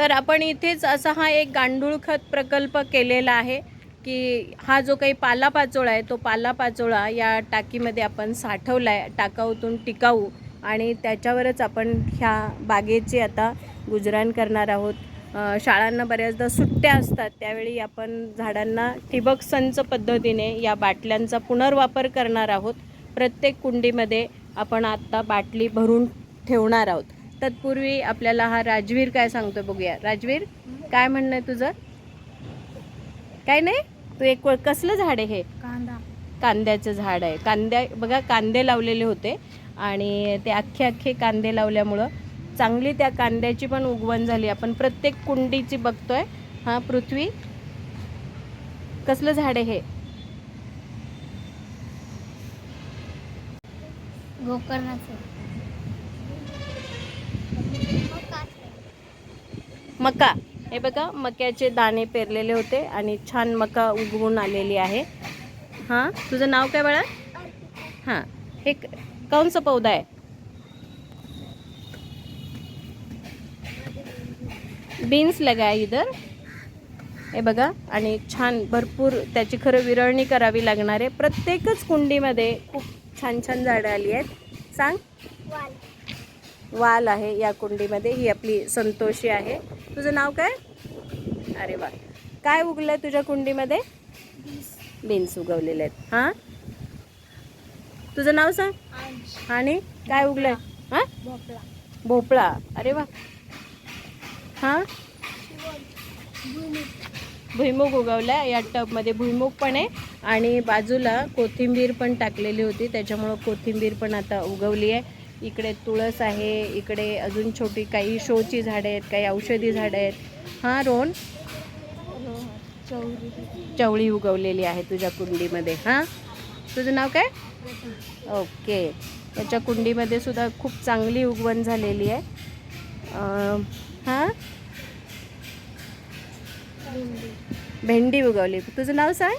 तर आपण इथेच असा हा एक गांडूळ खत प्रकल्प केलेला आहे की हा जो काही पालापाचोळा आहे तो पालापाचोळा या टाकीमध्ये आपण साठवला आहे टाकाऊतून टिकाऊ आणि त्याच्यावरच आपण ह्या बागेची आता गुजराण करणार आहोत. शाळांना बऱ्याचदा सुट्ट्या असतात त्यावेळी आपण झाडांना ठिबक संच पद्धतीने या बाटल्यांचा पुनर्वापर करणार आहोत. प्रत्येक कुंडीमध्ये आपण आत्ता बाटली भरून ठेवणार आहोत. तत्पूर्वी आपल्याला हा राजवीर काय सांगतो बघूया. राजवीर काय म्हणणं आहे तुझं? काय नाही? तू एक कसलं झाड आहे हे? कांदा. कांद्याचं झाड आहे. कांद्या बघा कांदे लावलेले होते. आणि ते अख्खे अख्खे कांदे लावल्यामुळं चांगली त्या कांद्याची पण उगवण झाली. आपण प्रत्येक कुंडीची बघतोय. हा पृथ्वी. कसलं झाड आहे हे? गोकर्णाचं. मका. हे बघा मक्याचे दाणे पेरलेले होते आणि छान मका उगवून आलेली आहे. हां? तुझं नाव काय बाळा? हां. हे कौनसा पौधा आहे बीन्स लगा आहे इधर. हे बघा आणि छान भरपूर त्याची खरं विरळणी करावी लागणार आहे. प्रत्येकच कुंडीमध्ये खूप छान छान झाडं आली आहेत. सांग. वाल आहे या कुंडीमध्ये. ही आपली संतोषी आहे. तुझं नाव काय? अरे वा. काय उगलं आहे तुझ्या कुंडीमध्ये? बीन्स उगवलेले आहेत. हां? तुझं नाव सांग? आणि? काय उगलंय? हां? भोपळा. भोपळा. अरे वा. हां? भुईमुग. उगवला या टबमध्ये भुईमुग पण आहे. आणि बाजूला कोथिंबीर पण टाकलेली होती. त्याच्यामुळं कोथिंबीर पण आता उगवली आहे. इकडे तुळस आहे इकडे अजून छोटी काही शोची झाडं आहेत काही औषधी झाडं आहेत. हां रोन चवळी उगवलेली आहे तुझ्या कुंडीमध्ये. हां? तुझं नाव काय? ओके. त्याच्या कुंडीमध्ये सुद्धा खूप चांगली उगवण झालेली आहे. हां? भेंडी उगवली. तुझं नाव सांग?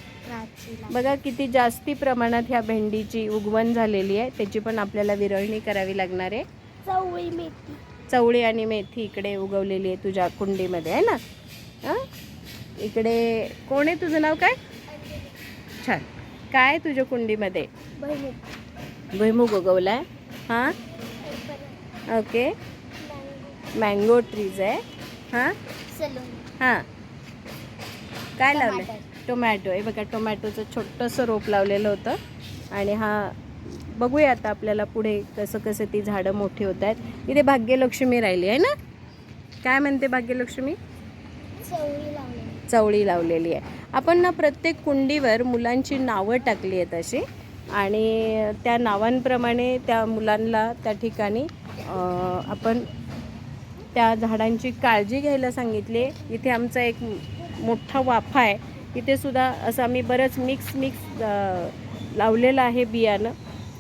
बघा किती जास्ती प्रमाणात ह्या भेंडीची उगवण झालेली आहे. त्याची पण आपल्याला विरळणी करावी लागणार आहे. चवळी मेथी. चवळी आणि मेथी इकडे उगवलेली आहे तुझ्या कुंडीमध्ये आहे ना? हां? इकडे कोण आहे तुझं नाव काय? छान. काय आहे तुझ्या कुंडीमध्ये? भुईमुग उगवला आहे हां? ओके. मँगो ट्रीज आहे. हां? हां. काय लावलं. टोमॅटो. हे बघा टोमॅटोचं छोटंसं रोप लावलेलं होतं. आणि हा बघूया आता आपल्याला पुढे कसं कसं ती झाडं मोठी होत आहेत. इथे भाग्यलक्ष्मी राहिली आहे ना? काय म्हणते भाग्यलक्ष्मी? चवळी चवळी लावलेली आहे. आपण ना प्रत्येक कुंडीवर मुलांची नावं टाकली आहेत अशी. आणि त्या नावांप्रमाणे त्या मुलांना त्या ठिकाणी आपण त्या झाडांची काळजी घ्यायला सांगितली इथे आमचा एक मोठा वाफा आहे. इथे सुद्धा असं आम्ही बरंच मिक्स मिक्स लावलेलं आहे बियाणं.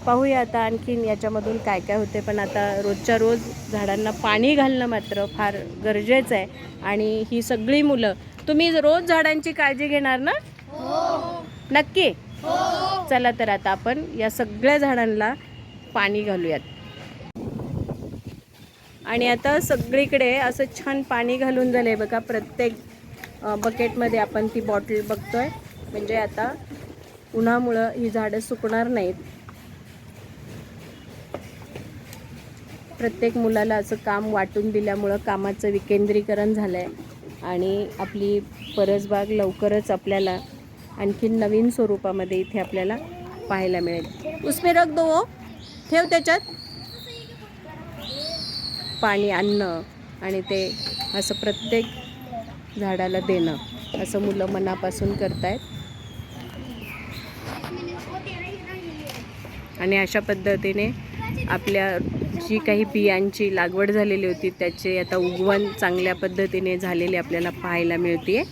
पाहूया आता आणखीन याच्यामधून काय काय होते. पण आता रोजच्या रोज झाडांना पाणी घालणं मात्र फार गरजेचं आहे. आणि ही सगळी मुलं तुम्ही रोज झाडांची काळजी घेणार ना? नक्की? चला तर आता आपण या सगळ्या झाडांना पाणी घालूयात. आणि आता सगळीकडे असं छान पाणी घालून झालंय बघा प्रत्येक बकेटमध्ये आपण ती बॉटल बघतोय. म्हणजे आता उन्हामुळं ही झाडं सुकणार नाहीत. प्रत्येक मुलाला असं काम वाटून दिल्यामुळं कामाचं विकेंद्रीकरण झालं आहे आणि आपली परसबाग लवकरच आपल्याला आणखीन नवीन स्वरूपामध्ये इथे आपल्याला पाहायला मिळेल. उसमे रख दो वो. ठेव त्याच्यात. पाणी आणणं आणि ते असं प्रत्येक झाडाला देणं. असं मुलं मनापासून करतायत. आणि अशा पद्धतीने आपल्या जी काही बियांची लागवड झालेली होती त्याचे आता उगवण चांगल्या पद्धतीने झालेले आपल्याला पाहायला मिळते